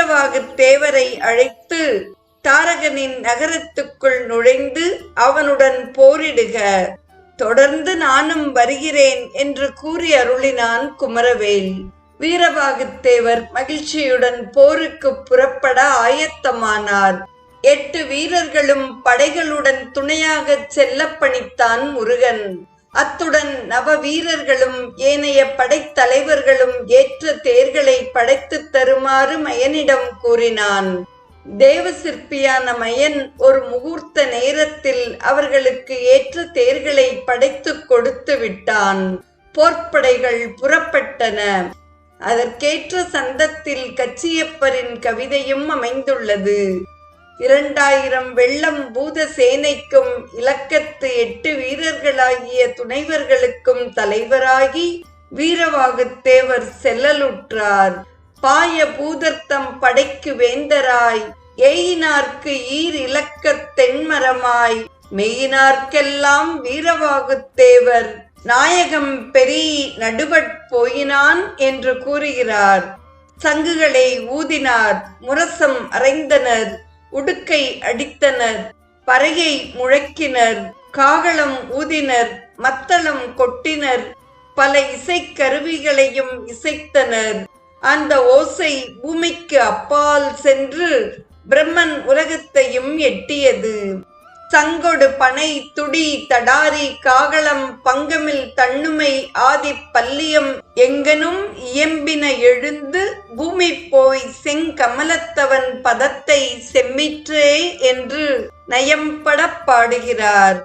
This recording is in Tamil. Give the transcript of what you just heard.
வீரவாகு தேவரை அழைத்து தாரகனின் நகரத்துக்குள் நுழைந்து அவனுடன் போரிடுக. தொடர்ந்து நானும் வருகிறேன் என்று கூறி அருளினான் குமரவேல். வீரபாகுத்தேவர் மகிழ்ச்சியுடன் போருக்கு புறப்பட ஆயத்தமானார். எட்டு வீரர்களும் படைகளுடன் துணையாக செல்ல பணித்தான் முருகன். அத்துடன் நவ வீரர்களும் ஏனைய படைத்தலைவர்களும் ஏற்ற தேர்களை படைத்துத் தருமாறு மயனிடம் கூறினான். தேவ சிற்பியான மயன் ஒரு முகூர்த்த நேரத்தில் அவர்களுக்கு ஏற்ற தேர்களை படைத்துக் கொடுத்து விட்டான். போர்ப்படைகள் புறப்பட்டன. அதற்கேற்ற சந்தத்தில் கச்சியப்பரின் கவிதையும் அமைந்துள்ளது. இரண்டாயிரம் வெள்ளம் பூத சேனைக்கும் இலக்கத்து எட்டு வீரர்களாகிய துணைவர்களுக்கும் தலைவராகி வீரவாகுத்தேவர் செல்லலுற்றார். பாய பூதர்த்தம் படைக்கு வேந்தராய் எயினார்க்கு ஈர் இலக்கத் தென்மரமாய் மெய்யினார்க்கெல்லாம் வீரவாகுத்தேவர் நாயகம் பெரி நடுவட் போயினான் என்று கூறுகிறார். சங்குகளை ஊதினார் முரசம் அறைந்தனர் உடுக்கை அடித்தனர் பறையை முழக்கினர் காகளம் ஊதினர் மத்தளம் கொட்டினர் பல இசைக்கருவிகளையும் இசைத்தனர். அந்த ஓசை பூமிக்கு அப்பால் சென்று பிரம்மன் உலகத்தையும் எட்டியது. சங்கொடு பனை துடி தடாரி காகளம் பங்கமில் தன்னுமை ஆதி பல்லியம் எங்கனும் இயம்பின எழுந்து பூமி போய் செங்கமலத்தவன் பதத்தை செம்மிற்றே என்று நயம்படப் பாடுகிறார்.